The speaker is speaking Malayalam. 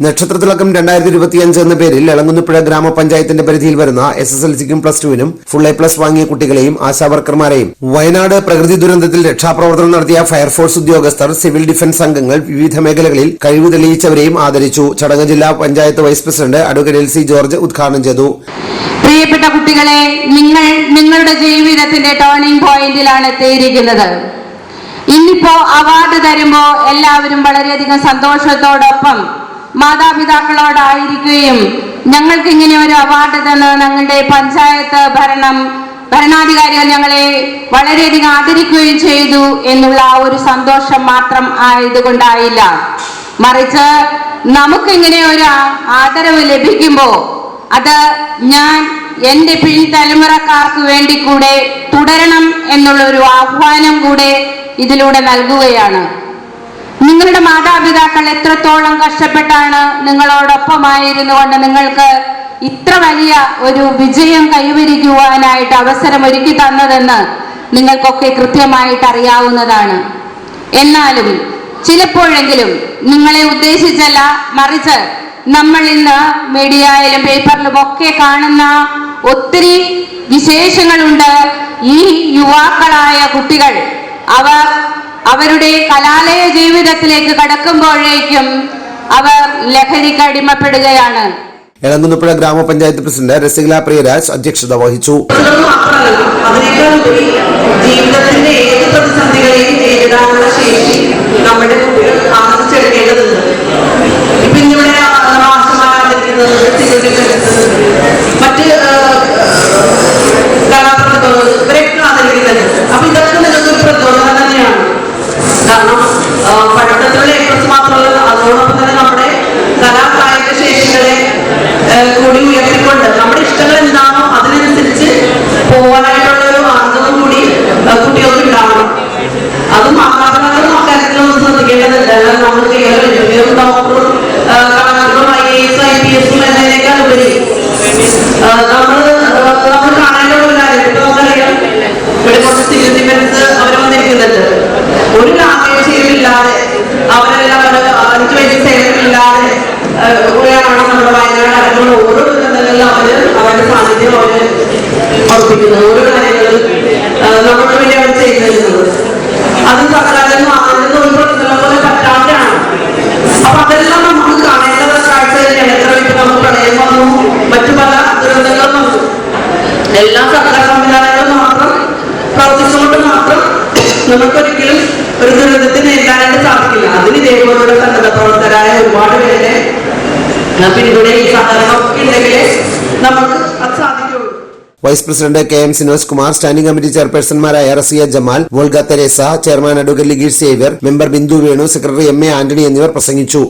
നക്ഷത്രത്തിലക്കം രണ്ടായിരത്തി ഇരുപത്തിയഞ്ച് എന്ന പേരിൽ എളങ്കുന്നപ്പുഴ ഗ്രാമപഞ്ചായത്തിന്റെ പരിധിയിൽ വരുന്ന എസ് എസ് എൽ സിക്കും പ്ലസ് ടുവിനും ഫുൾ എ പ്ലസ് വാങ്ങിയ കുട്ടികളെയും ആശാവർക്കർമാരെയും. വയനാട് പ്രകൃതി ദുരന്തത്തിൽ രക്ഷാപ്രവർത്തനം നടത്തിയ ഫയർഫോഴ്സ് ഉദ്യോഗസ്ഥർ സിവിൽ ഡിഫൻസ് അംഗങ്ങൾ വിവിധ മേഖലകളിൽ കഴിവ് തെളിയിച്ചവരെയും ആദരിച്ചു. ചടങ്ങ് ജില്ലാ panchayat vice president advocate L C George ഉദ്ഘാടനം ചെയ്തു. പ്രിയപ്പെട്ട കുട്ടികളെ നിങ്ങൾ നിങ്ങളുടെ ജീവിതത്തിന്റെ ടേണിംഗ് പോയിന്റിലാണ് എത്തിയിരിക്കുന്നത്. ഇന്നിപ്പോ അവാർഡ് തരുമ്പോ എല്ലാവരും വളരെയധികം സന്തോഷത്തോടൊപ്പം മാതാപിതാക്കളോടായിരിക്കുകയും ഞങ്ങൾക്ക് ഇങ്ങനെ ഒരു അവാർഡ് തന്ന് ഞങ്ങളുടെ പഞ്ചായത്ത് ഭരണം ഭരണാധികാരികൾ ഞങ്ങളെ വളരെയധികം ആദരിക്കുകയും ചെയ്തു എന്നുള്ള ആ ഒരു സന്തോഷം മാത്രം ആയതുകൊണ്ടായില്ല. മറിച്ച് നമുക്ക് നമുക്കിങ്ങനെ ഒരു ആദരവ് ലഭിക്കുമ്പോ അത് ഞാൻ എന്റെ പിൻതലമുറക്കാർക്ക് വേണ്ടി കൂടെ തുടരണം എന്നുള്ള ഒരു ആഹ്വാനം കൂടെ ഇതിലൂടെ നൽകുകയാണ്. നിങ്ങളുടെ മാതാപിതാക്കൾ എത്രത്തോളം കഷ്ടപ്പെട്ടാണ് നിങ്ങളോടൊപ്പമായിരുന്നു കൊണ്ട് നിങ്ങൾക്ക് ഇത്ര വലിയ ഒരു വിജയം കൈവരിക്കുവാനായിട്ട് അവസരം ഒരുക്കി തന്നതെന്ന് നിങ്ങൾക്കൊക്കെ കൃത്യമായിട്ട് അറിയാവുന്നതാണ്. എന്നാലും ചിലപ്പോഴെങ്കിലും നിങ്ങളെ ഉദ്ദേശിച്ചല്ല മറിച്ച് നമ്മൾ ഇന്ന് മീഡിയയിലും പേപ്പറിലും ഒക്കെ കാണുന്ന ഒത്തിരി വിശേഷങ്ങളുണ്ട്. ഈ യുവാക്കളായ കുട്ടികൾ അവർ അവരുടെ കലാലയ ജീവിതത്തിലേക്ക് കടക്കുമ്പോഴേക്കും അവർ ലഹരിക്ക് അടിമപ്പെടുകയാണ്. എളങ്കുന്നപ്പുഴ ഗ്രാമപഞ്ചായത്ത് പ്രസിഡന്റ് രസികല പ്രിയരാജ് അധ്യക്ഷത വഹിച്ചു. പോകാനായിട്ടുള്ള ഒരു മാർഗവും കൂടി കുട്ടികൾക്ക് ഉണ്ടാവണം. അത് മാതാപിതാക്കളും അക്കാര്യത്തിലൊന്നും ശ്രദ്ധിക്കേണ്ടതുണ്ട്. അല്ലാതെ നമ്മൾ കേവലം എഞ്ചിനീയറും ഡോക്ടറും കളക്ടറും I A S I P എസും എന്നതിനേക്കാൾ ഉപരി നമ്മൾ നമ്മൾ കാണേണ്ട ഒരു കാര്യം ഇപ്പൊ നമുക്കറിയാം. ഇവിടെ കുറച്ച് സിവിൽ അവർ വന്നിരിക്കുന്നുണ്ട്. ഒരു ഇല്ലാതെ അവരെല്ലാം അഞ്ച് വയസ്സ് സേവനമില്ലാതെ നമ്മുടെ വയനാട് അടക്കമുള്ള ഓരോ ഉറപ്പിക്കുന്നത് ഓരോ കാര്യങ്ങളും നമുക്ക് വേണ്ടി അവർ ചെയ്യുന്നത് അത് തകരാതെന്ന് നിന്ന് ഉൾപ്പെടുത്തുന്ന പോലെ പറ്റാണ്ടാണ് അപ്പൊ അതെല്ലാം നമുക്ക് കാണേണ്ട കാഴ്ച തന്നെയാണ് ഇപ്പൊ നമുക്ക് പ്രളയം വന്നു മറ്റു പല ദുരന്തങ്ങളും വന്നു. എല്ലാ സർക്കാർ സംവിധാനങ്ങളും മാത്രം പ്രവർത്തിച്ചുകൊണ്ട് മാത്രം നമുക്കൊരിക്കലും ഒരു ദുരന്തത്തിന് നേരിടാനായിട്ട് സാധിക്കില്ല. അതിന് ഇതേപോലുള്ള സന്നദ്ധ പ്രവർത്തകരായ ഒരുപാട് പേരെ പിന്തുണയും സഹകരണവും ഒക്കെ ഉണ്ടെങ്കിൽ നമുക്ക് vice president K M Sinoj Kumar standing committee ചെയർപേഴ്സൺമാരായ Raziya Jamal Volga Theresa chairman advocate Ligeesh Xavier member Bindu Venu secretary M A Antony എന്നിവർ പ്രസംഗിച്ചു.